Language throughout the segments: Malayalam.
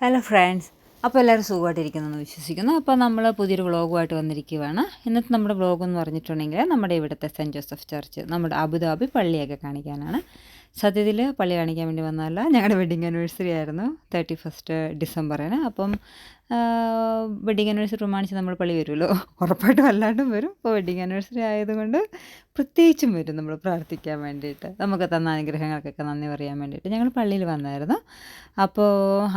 ഹലോ ഫ്രണ്ട്സ് അപ്പോൾ എല്ലാവരും സുഖമായിട്ടിരിക്കുന്നു വിശ്വസിക്കുന്നു. അപ്പോൾ നമ്മൾ പുതിയൊരു വ്ളോഗുമായിട്ട് വന്നിരിക്കുകയാണ് ഇന്നത്തെ നമ്മുടെ വ്ളോഗ് എന്ന് പറഞ്ഞിട്ടുണ്ടെങ്കിൽ നമ്മുടെ ഇവിടുത്തെ സെന്റ് ജോസഫ് ചർച്ച് നമ്മുടെ അബുദാബി പള്ളിയൊക്കെ കാണിക്കാനാണ്. സത്യത്തിൽ പള്ളി കാണിക്കാൻ വേണ്ടി വന്നതല്ല. ഞങ്ങളുടെ വെഡിങ് ആനിവേഴ്സറി ആയിരുന്നു. തേർട്ടി ഫസ്റ്റ് ഡിസംബറിന് അപ്പം വെഡിങ് ആനിവേഴ്സറി പ്രമാണിച്ച് നമ്മൾ പള്ളി വരുമല്ലോ. ഉറപ്പായിട്ടും അല്ലാണ്ടും വരും. അപ്പോൾ വെഡിങ് ആനിവേഴ്സറി ആയതുകൊണ്ട് പ്രത്യേകിച്ചും വരും നമ്മൾ പ്രാർത്ഥിക്കാൻ വേണ്ടിയിട്ട്. നമുക്ക് തന്ന അനുഗ്രഹങ്ങൾക്കൊക്കെ നന്ദി പറയാൻ വേണ്ടിയിട്ട്. ഞങ്ങൾ പള്ളിയിൽ വന്നായിരുന്നു. അപ്പോൾ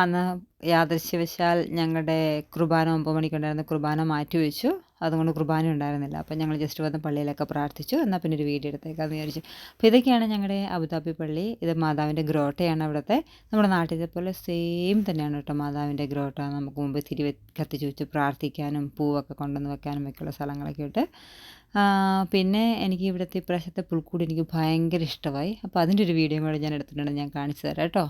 അന്ന് യാദൃശ്യവശാൽ ഞങ്ങളുടെ കുർബാന ഒമ്പത് മണിക്കുണ്ടായിരുന്ന കുർബാന മാറ്റി വെച്ചു അതുകൊണ്ട് കുർബാന ഉണ്ടായിരുന്നില്ല. അപ്പം ഞങ്ങൾ ജസ്റ്റ് വന്ന് പള്ളിയിലൊക്കെ പ്രാർത്ഥിച്ചു. എന്നാൽ പിന്നെ ഒരു വീഡിയോ എടുത്തേക്കാന്ന് വിചാരിച്ചു. അപ്പോൾ ഇതൊക്കെയാണ് ഞങ്ങളുടെ അബുദാബി പള്ളി. ഇത് മാതാവിന്റെ ഗ്രോട്ടയാണ് അവിടുത്തെ. നമ്മുടെ നാട്ടിലെ പോലെ സെയിം തന്നെയാണ് കേട്ടോ മാതാവിന്റെ ഗ്രോട്ട. നമുക്ക് മുമ്പ് തിരി കത്തിച്ച് വെച്ച് പ്രാർത്ഥിക്കാനും പൂവൊക്കെ കൊണ്ടുവന്ന് വെക്കാനും ഒക്കെയുള്ള സ്ഥലങ്ങളൊക്കെ ഇട്ട് പിന്നെ എനിക്ക് ഇവിടുത്തെ ഇപ്രാവശ്യത്തെ പുൽക്കൂട് എനിക്ക് ഭയങ്കര ഇഷ്ടമായി. അപ്പോൾ അതിന്റെ ഒരു വീഡിയോ കൂടെ ഞാൻ എടുത്തിട്ടുണ്ട്. ഞാൻ കാണിച്ചു തരാം കേട്ടോ.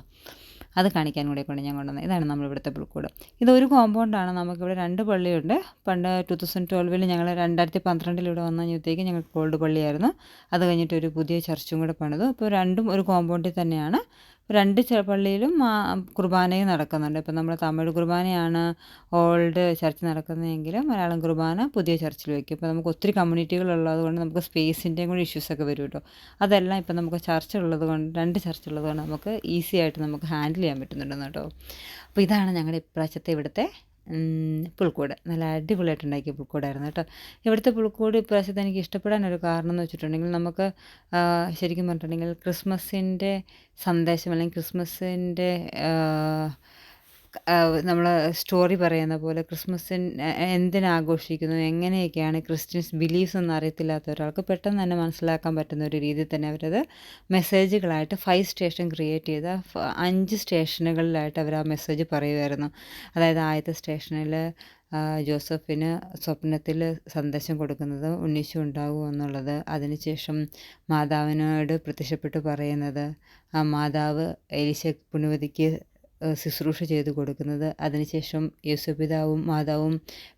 അത് കാണിക്കാൻ കൂടെ കൊണ്ട് ഞാൻ കൊണ്ടുവന്നത്. ഇതാണ് നമ്മൾ ഇവിടുത്തെ പുൽക്കൂട്. ഇതൊരു കോമ്പൗണ്ടാണ്. നമുക്കിവിടെ രണ്ട് പള്ളിയുണ്ട്. പണ്ട് ടു തൗസൻഡ് ട്വൽവിൽ ഞങ്ങൾ രണ്ടായിരത്തി പന്ത്രണ്ടിൽ ഇവിടെ വന്നു കഴിഞ്ഞപ്പോഴത്തേക്ക് ഞങ്ങൾക്ക് ഗോൾഡ് പള്ളിയായിരുന്നു. അത് കഴിഞ്ഞിട്ട് ഒരു പുതിയ ചർച്ചും കൂടെ പണിതു. അപ്പോൾ രണ്ടും ഒരു കോമ്പൗണ്ടിൽ തന്നെയാണ്. രണ്ട് പള്ളിയിലും കുർബാനയും നടക്കുന്നുണ്ട്. ഇപ്പം നമ്മൾ തമിഴ് കുർബാനയാണ് ഓൾഡ് ചർച്ച് നടക്കുന്നതെങ്കിൽ മലയാളം കുർബാന പുതിയ ചർച്ചിൽ വയ്ക്കും. ഇപ്പോൾ നമുക്ക് ഒത്തിരി കമ്മ്യൂണിറ്റികൾ കൊണ്ട് നമുക്ക് സ്പേസിന്റെയും കൂടി ഇഷ്യൂസൊക്കെ വരും കേട്ടോ. അതെല്ലാം ഇപ്പം നമുക്ക് ചർച്ച ഉള്ളത് കൊണ്ട് രണ്ട് ചർച്ച ഉള്ളത് കൊണ്ട് നമുക്ക് ഈസി ആയിട്ട് നമുക്ക് ഹാൻഡിൽ ചെയ്യാൻ പറ്റുന്നുണ്ടെന്ന് കേട്ടോ. അപ്പോൾ ഇതാണ് ഞങ്ങളുടെ ഇപ്രാവശ്യത്തെ ഇവിടുത്തെ പുൽക്കൂട്. നല്ല അടിപൊളിയായിട്ട് ഉണ്ടാക്കിയ പുൽക്കൂടായിരുന്നു കേട്ടോ. ഇവിടുത്തെ പുൽക്കൂട് ഇപ്രാവശ്യത്തെ എനിക്ക് ഇഷ്ടപ്പെടാൻ ഒരു കാരണം എന്ന് വെച്ചിട്ടുണ്ടെങ്കിൽ നമുക്ക് ശരിക്കും പറഞ്ഞിട്ടുണ്ടെങ്കിൽ ക്രിസ്മസിന്റെ സന്ദേശം അല്ലെങ്കിൽ ക്രിസ്മസിന്റെ നമ്മൾ സ്റ്റോറി പറയുന്ന പോലെ ക്രിസ്മസിൻ എന്തിനാഘോഷിക്കുന്നു എങ്ങനെയൊക്കെയാണ് ക്രിസ്ത്യൻസ് ബിലീഫ്സ് ഒന്നും അറിയത്തില്ലാത്ത ഒരാൾക്ക് പെട്ടെന്ന് തന്നെ മനസ്സിലാക്കാൻ പറ്റുന്ന ഒരു രീതിയിൽ തന്നെ അവരത് മെസ്സേജുകളായിട്ട് ഫൈവ് സ്റ്റേഷൻ ക്രിയേറ്റ് ചെയ്ത അഞ്ച് സ്റ്റേഷനുകളിലായിട്ട് അവർ ആ മെസ്സേജ് പറയുമായിരുന്നു അതായത് ആദ്യത്തെ സ്റ്റേഷനിൽ ജോസഫിന് സ്വപ്നത്തിൽ സന്ദേശം കൊടുക്കുന്നത് ഉണ്ണീശു ഉണ്ടാകും എന്നുള്ളത് അതിനുശേഷം മാതാവിനോട് പ്രത്യക്ഷപ്പെട്ട് പറയുന്നത് ആ മാതാവ് എലിശ പുണ്യവതിക്ക് ശുശ്രൂഷ ചെയ്തു കൊടുക്കുന്നത്. അതിനുശേഷം യേശുപിതാവും മാതാവും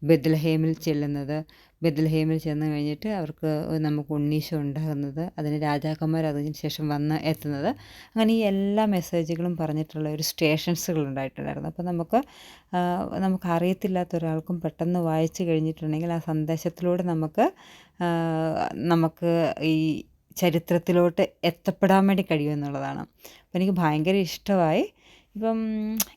ബദൽഹേമിൽ ചെല്ലുന്നത്. ബദൽഹേമിൽ ചെന്ന് കഴിഞ്ഞിട്ട് അവർക്ക് നമുക്ക് ഉണ്ണീശം ഉണ്ടാകുന്നത്. അതിന് രാജാക്കന്മാർ അതിന് ശേഷം വന്ന് എത്തുന്നത്. അങ്ങനെ ഈ എല്ലാ മെസ്സേജുകളും പറഞ്ഞിട്ടുള്ള ഒരു സ്റ്റേഷൻസുകൾ ഉണ്ടായിട്ടുണ്ടായിരുന്നു. അപ്പോൾ നമുക്ക് നമുക്ക് അറിയത്തില്ലാത്ത ഒരാൾക്കും പെട്ടെന്ന് വായിച്ചു കഴിഞ്ഞിട്ടുണ്ടെങ്കിൽ ആ സന്ദേശത്തിലൂടെ നമുക്ക് നമുക്ക് ഈ ചരിത്രത്തിലോട്ട് എത്തപ്പെടാൻ വേണ്ടി കഴിയുമെന്നുള്ളതാണ് അപ്പോൾ എനിക്ക് ഭയങ്കര ഇഷ്ടമായി ഇപ്പം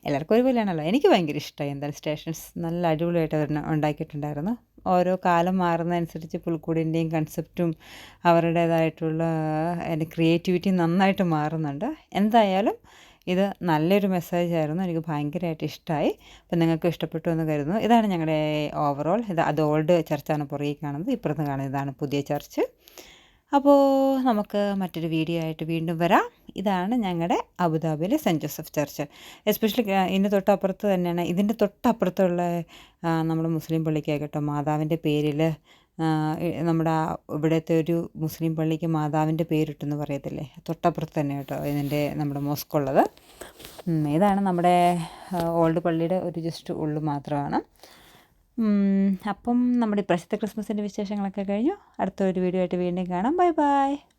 എല്ലാവർക്കും ഒരുപോലെയാണല്ലോ. എനിക്ക് ഭയങ്കര ഇഷ്ടമായി എന്തായാലും സ്റ്റേഷൻസ് നല്ല അടിപൊളിയായിട്ട് അവർ ഉണ്ടാക്കിയിട്ടുണ്ടായിരുന്നു. ഓരോ കാലം മാറുന്നതനുസരിച്ച് പുൽക്കൂടിന്റെയും കൺസെപ്റ്റും അവരുടേതായിട്ടുള്ള എന്റെ ക്രിയേറ്റിവിറ്റി നന്നായിട്ട് മാറുന്നുണ്ട്. എന്തായാലും ഇത് നല്ലൊരു മെസ്സേജ് ആയിരുന്നു. എനിക്ക് ഭയങ്കരമായിട്ട് ഇഷ്ടമായി അപ്പം നിങ്ങൾക്ക് ഇഷ്ടപ്പെട്ടു എന്ന് കരുതുന്നു. ഇതാണ് ഞങ്ങളുടെ ഓവറോൾ ഇത് അത് ഓൾഡ് ചർച്ചാണ് പുറകെ കാണുന്നത്. ഇപ്പുറത്ത് കാണുന്നത് ഇതാണ് പുതിയ ചർച്ച്. അപ്പോൾ നമുക്ക് മറ്റൊരു വീഡിയോ ആയിട്ട് വീണ്ടും വരാം. ഇതാണ് ഞങ്ങളുടെ അബുദാബിയിലെ സെന്റ് ജോസഫ് ചർച്ച്. എസ്പെഷ്യലി ഇതിന്റെ തൊട്ടപ്പുറത്ത് തന്നെയാണ്. ഇതിന്റെ തൊട്ടപ്പുറത്തുള്ള നമ്മുടെ മുസ്ലിം പള്ളിക്കായിക്കോട്ടെ മാതാവിന്റെ പേരിൽ നമ്മുടെ ഇവിടുത്തെ ഒരു മുസ്ലിം പള്ളിക്ക് മാതാവിന്റെ പേരിട്ടെന്ന് പറയത്തില്ലേ? തൊട്ടപ്പുറത്ത് തന്നെ കേട്ടോ ഇതിന്റെ നമ്മുടെ മോസ്കുള്ളത് ഇതാണ് നമ്മുടെ ഓൾഡ് പള്ളിയുടെ ഒരു ജസ്റ്റ് ഉള്ളു മാത്രമാണ്. അപ്പം നമ്മുടെ ഇപ്രാവശ്യത്തെ ക്രിസ്മസിന്റെ വിശേഷങ്ങളൊക്കെ കഴിഞ്ഞു. അടുത്ത ഒരു വീഡിയോ ആയിട്ട് വീണ്ടും കാണാം. Bye bye.